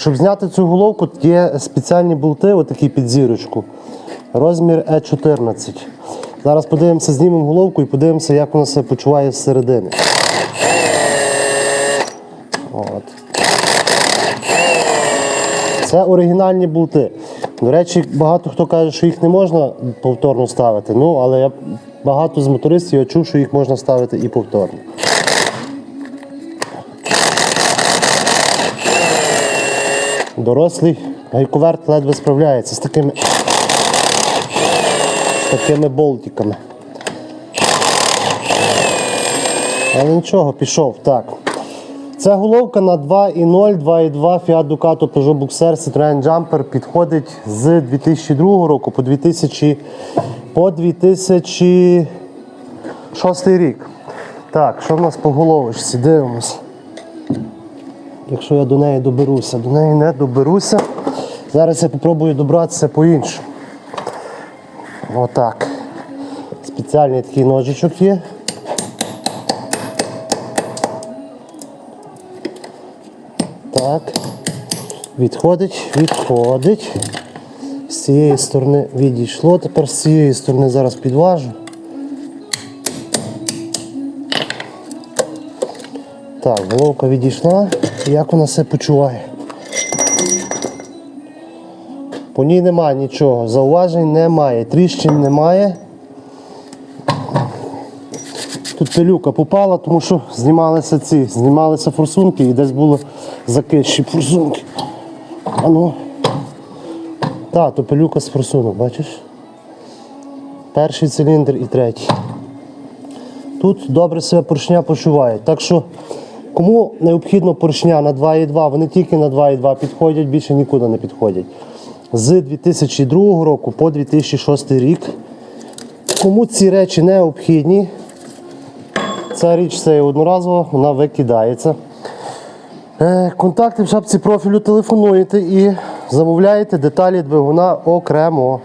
Щоб зняти цю головку, є спеціальні болти, отакі під зірочку. Розмір Е14. Зараз подивимося, знімемо головку і подивимося, як вона себе почуває зсередини. От. Це оригінальні болти. До речі, багато хто каже, що їх не можна повторно ставити. Ну, але я багато з мотористів я чув, що їх можна ставити і повторно. Дорослий гайковерт ледве справляється з такими, з такими болтиками. Але нічого, пішов. Так. Це головка на 2.0, 2.2 Fiat Ducato Peugeot Boxer Citroen Jumper підходить з 2002 року по 2000, по 2006 рік. Так, що в нас по головочці? Дивимось. Якщо я до неї доберуся, до неї не доберуся. Зараз я спробую добратися по-іншому. Отак. Спеціальний такий ножичок є. Так. Відходить, відходить. З цієї сторони відійшло. Тепер з цієї сторони зараз підважу. Так, головка відійшла. Як вона себе почуває? По ній немає нічого, зауважень немає, тріщин немає. Тут пилюка попала, тому що знімалися ці, знімалися форсунки і десь було закищі форсунки. А ну. Так, то пилюка з форсунок, бачиш? Перший циліндр і третій. Тут добре себе поршня почувають. Так що, кому необхідно поршня на 2,2, вони тільки на 2,2 підходять, більше нікуди не підходять. З 2002 року по 2006 рік. Кому ці речі необхідні, ця річ це є одноразова, вона викидається. Е, Контакти в шапці профілю телефонуєте і замовляєте деталі двигуна окремо.